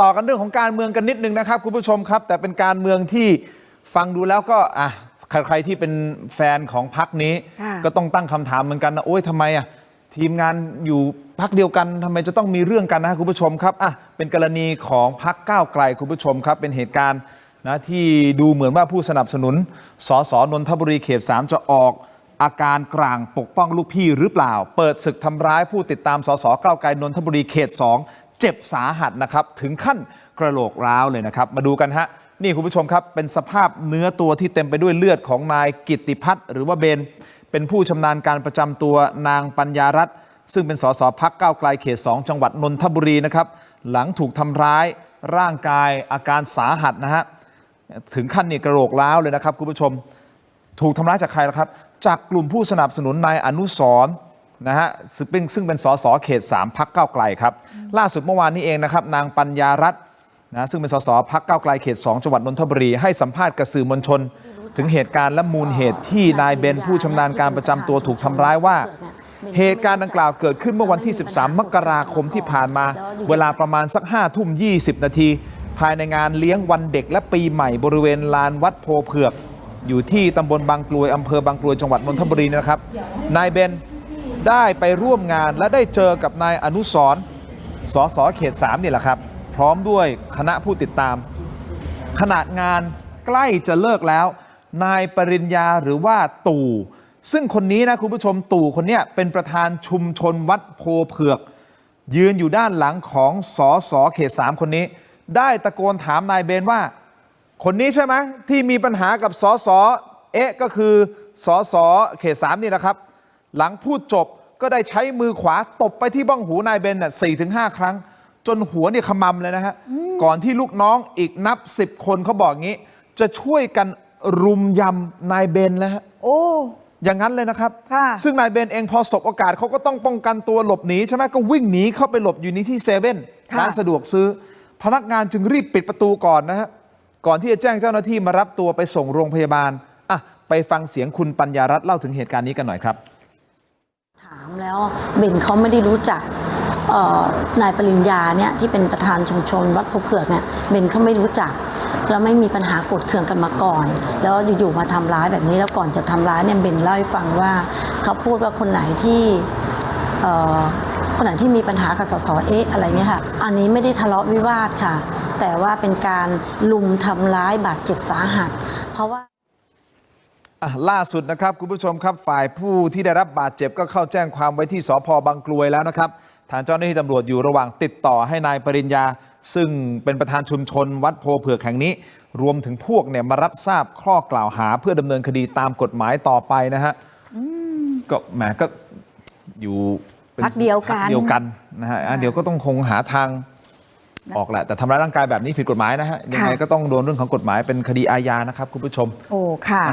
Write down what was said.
ต่อกันเรื่องของการเมืองกันนิดนึงนะครับ คุณผู้ชมครับ แต่เป็นการเมืองที่ฟังดูแล้วก็อะใครๆที่เป็นแฟนของพักนี้ค่ะก็ต้องตั้งคำถามเหมือนกันนะโอ้ยทำไมอะทีมงานอยู่พักเดียวกันทำไมจะต้องมีเรื่องกันนะคุณผู้ชมครับอะเป็นกรณีของพักก้าวไกลคุณผู้ชมครับ เป็นเหตุการณ์นะที่ดูเหมือนว่าผู้สนับสนุนสสนนทบุรีเขต3จะออกอาการกลางปกป้องลูกพี่หรือเปล่า เปิดศึกทำร้ายผู้ติดตามสสก้าวไกลนนทบุรีเขต 2 เจ็บสาหัสนะครับ ถึงขั้นกระโหลกร้าวเลยนะครับ มาดูกันฮะ นี่คุณผู้ชมครับ เป็นสภาพเนื้อตัวที่เต็มไปด้วยเลือดของนายกิติพัฒน์หรือว่าเบน เป็นผู้ชำนาญการประจำตัวนางปัญญารัตน์ซึ่งเป็นสสพักก้าวไกลเขต 2 จังหวัดนนทบุรีนะครับ หลังถูกทำร้ายร่างกายอาการสาหัสนะฮะ ถึงขั้นนี่กระโหลกร้าวเลยนะครับคุณผู้ชม ถูกทำร้ายจากใครล่ะครับ จากกลุ่มผู้สนับสนุนนายอนุสร นะฮะซึ่งเป็นซึ่งเป็นสสเขต 3พักเก้าวไกลครับ ล่าสุดเมื่อวานนี้เองนะครับ นางปัญญารัตน์นะซึ่งเป็นสสพักเก้าวไกลเขต 2 จังหวัดนนทบุรีให้สัมภาษณ์กับสื่อมวลชน ถึงเหตุการณ์และมูลเหตุที่นายเบนผู้ชำนาญการประจำตัวถูกทำร้ายว่า เหตุการณ์ดังกล่าวเกิดขึ้นเมื่อวันที่ 13 มกราคมที่ผ่านมา เวลาประมาณสัก5ทุ่ม 20 นาที ภายในงานเลี้ยงวันเด็กและปีใหม่บริเวณลานวัดโพเผือก อยู่ที่ตำบลบางกลวยอำเภอบางกลวยจังหวัดนนทบุรีนะครับ นายเบน ได้ไปร่วมงานและได้เจอกับนายอนุสรสสเขต3นี่แหละครับ พร้อมด้วยคณะผู้ติดตาม ขนาดงานใกล้จะเลิกแล้ว นายปริญญาหรือว่าตู่ ซึ่งคนนี้นะคุณผู้ชมตู่คนนี้เป็นประธานชุมชนวัดโพเผือก ยืนอยู่ด้านหลังของสอสอเขตสามคนนี้ ได้ตะโกนถามนายเบนว่า คนนี้ใช่ไหมที่มีปัญหากับสอสอเอ๊ะก็คือสอสอเขตสามนี่นะครับ หลังพูดจบ ก็ได้ใช้มือขวาตบไปที่บ้องหูนายเบนน่ะสี่ถึงห้าครั้ง จนหัวเนี่ยขมำเลยนะฮะ ก่อนที่ลูกน้องอีกนับสิบคนเขาบอกงี้ จะช่วยกันรุมยำนายเบนแล้วฮะ โอ้ อย่างนั้นเลยนะครับค่ะซึ่งนายเบนเองพอสบโอกาสเขาก็ต้องป้องกันตัวหลบหนีใช่ไหมก็วิ่งหนีเข้าไปหลบอยู่ในที่เซเว่นค่ะร้านสะดวกซื้อ พนักงานจึงรีบปิดประตูก่อนนะฮะ ก่อนที่จะแจ้งเจ้าหน้าที่มารับตัวไปส่งโรงพยาบาลอะไปฟังเสียงคุณปัญญารัตน์เล่าถึงเหตุการณ์นี้กันหน่อยครับถาม แล้วเบนเขาไม่ได้รู้จักนายปริญญาเนี่ยที่เป็นประธานชุมชนวัดภูเผือกเนี่ยเบนเขาไม่รู้จักแล้วไม่มีปัญหาโกดเคืองกันมาก่อน แล้วอยู่ๆมาทำร้ายแบบนี้แล้วก่อนจะทำร้ายเนี่ยเบนเล่าให้ฟังว่าเขาพูดว่าคนไหนที่คนไหนที่มีปัญหากับสสเอ๊ะอะไรเงี้ยค่ะ อันนี้ไม่ได้ทะเลาะวิวาทค่ะ แต่ว่าเป็นการลุมทำร้ายบาดเจ็บสาหัส เพราะว่า ล่าสุดนะครับคุณผู้ชมครับฝ่ายผู้ที่ได้รับบาดเจ็บก็เข้าแจ้งความไว้ที่สพบางกลวยแล้วนะครับทางเจ้าหน้าที่ตำรวจอยู่ระหว่างติดต่อให้นายปริญญา ซึ่งเป็นประธานชุมชนวัดโพเผือกแห่งนี้ รวมถึงพวกเนี่ยมารับทราบข้อกล่าวหาเพื่อดำเนินคดีตามกฎหมายต่อไปนะฮะก็แหมก็อยู่ป็นพรรคเดียวกันพรรคเดียวกันนะฮะอะเดี๋ยวก็ต้องคงหาทางออกแหละ แต่ทำร้ายร่างกายแบบนี้ผิดกฎหมายนะฮะ ยังไงก็ต้องโดนเรื่องของกฎหมายเป็นคดีอาญานะครับ คุณผู้ชม โอ้ ค่ะ